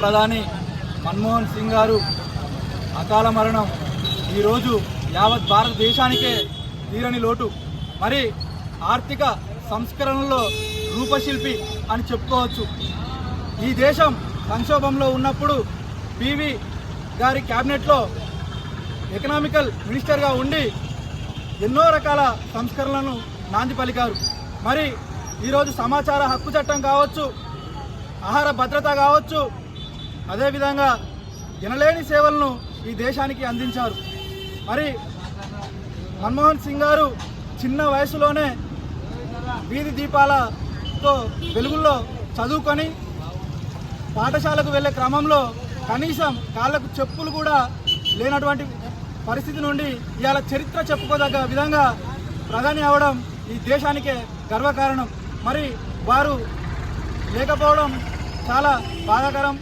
ప్రధాని మన్మోహన్ సింగ్ గారు అకాల మరణం. ఈరోజు యావత్ భారతదేశానికే తీరని లోటు. మరి ఆర్థిక సంస్కరణలో రూపశిల్పి అని చెప్పుకోవచ్చు. ఈ దేశం సంక్షోభంలో ఉన్నప్పుడు పివి గారి క్యాబినెట్లో ఎకనామికల్ మినిస్టర్గా ఉండి ఎన్నో రకాల సంస్కరణలను నాంది పలికారు. మరి ఈరోజు సమాచార హక్కు చట్టం కావచ్చు ఆహార భద్రత కావచ్చు అదేవిధంగా వినలేని సేవలను ఈ దేశానికి అందించారు. మరి మన్మోహన్ సింగ్ గారు చిన్న వయసులోనే వీధి దీపాలతో వెలుగుల్లో చదువుకొని పాఠశాలకు వెళ్ళే క్రమంలో కనీసం కాళ్ళకు చెప్పులు కూడా లేనటువంటి పరిస్థితి నుండి ఇవాళ చరిత్ర చెప్పుకోదగ్గ విధంగా ప్రధాని అవడం ఈ దేశానికే గర్వకారణం. మరి వారు లేకపోవడం చాలా బాధాకరం.